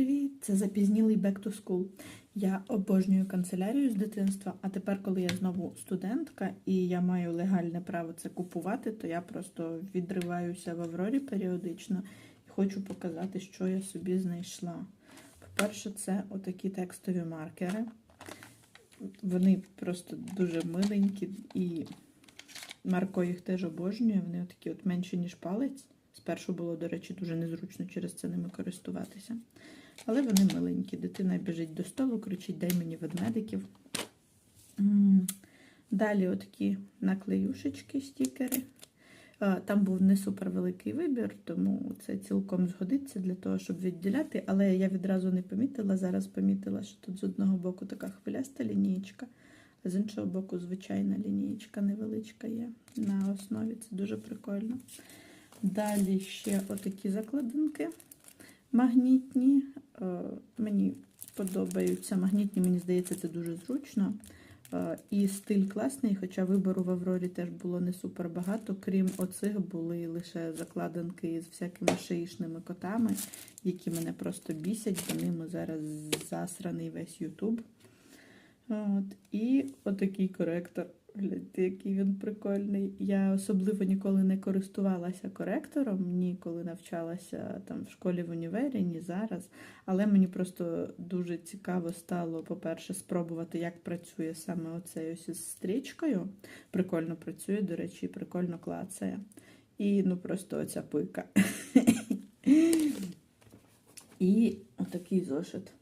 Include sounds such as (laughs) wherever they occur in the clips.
привіт! Це запізнілий back to school. Я обожнюю канцелярію з дитинства, а тепер, коли я знову студентка і я маю легальне право це купувати, то я просто відриваюся в Аврорі періодично і хочу показати, що я собі знайшла. По-перше, це отакі текстові маркери. Вони просто дуже миленькі і Марко їх теж обожнює. Вони такі от менші, ніж палець. Спершу було, до речі, дуже незручно через це ними користуватися. Але вони миленькі. Дитина біжить до столу, кричить: дай мені ведмедиків. Далі отакі наклеюшечки, стікери. Там був не супер великий вибір, тому це цілком згодиться для того, щоб відділяти. Але я відразу не помітила. Зараз помітила, що тут з одного боку така хвиляста лінієчка, а з іншого боку, звичайна лінієчка невеличка є на основі. Це дуже прикольно. Далі ще отакі закладинки магнітні. Е, Мені подобаються магнітні, мені здається, це дуже зручно. Е, І стиль класний, хоча вибору в Аврорі теж було не супер багато. Крім оцих, були лише закладинки з всякими шиїшними котами, які мене просто бісять, бо ними зараз засраний весь Ютуб. От. І отакий коректор. Гляньте, який він прикольний. Я особливо ніколи не користувалася коректором, ні коли навчалася там в школі в універі, ні зараз. Але мені просто дуже цікаво стало, по-перше, спробувати, як працює саме оцей ось із стрічкою. Прикольно працює, до речі, прикольно клацає. І ну просто оця пика. (laughs) І отакий зошит.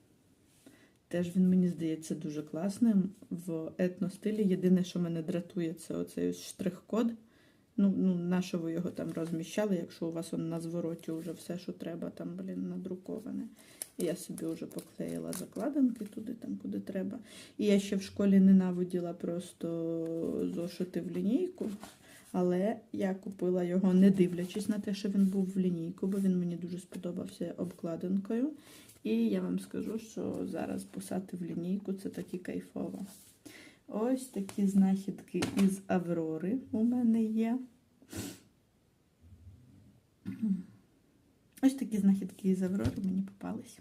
Теж він мені здається дуже класним в етностилі. Єдине, що мене дратує, це оцей штрих-код. Ну, ну, на що ви його там розміщали, якщо у вас он на звороті вже все, що треба, там, блін, надруковане. І я собі вже поклеїла закладинки туди, там, куди треба. І я ще в школі ненавиділа просто зошити в лінійку. Але я купила його, не дивлячись на те, що він був в лінійку, бо він мені дуже сподобався обкладинкою. І я вам скажу, що зараз писати в лінійку це таки кайфово. Ось такі знахідки із Аврори у мене є. Ось такі знахідки із Аврори мені попались.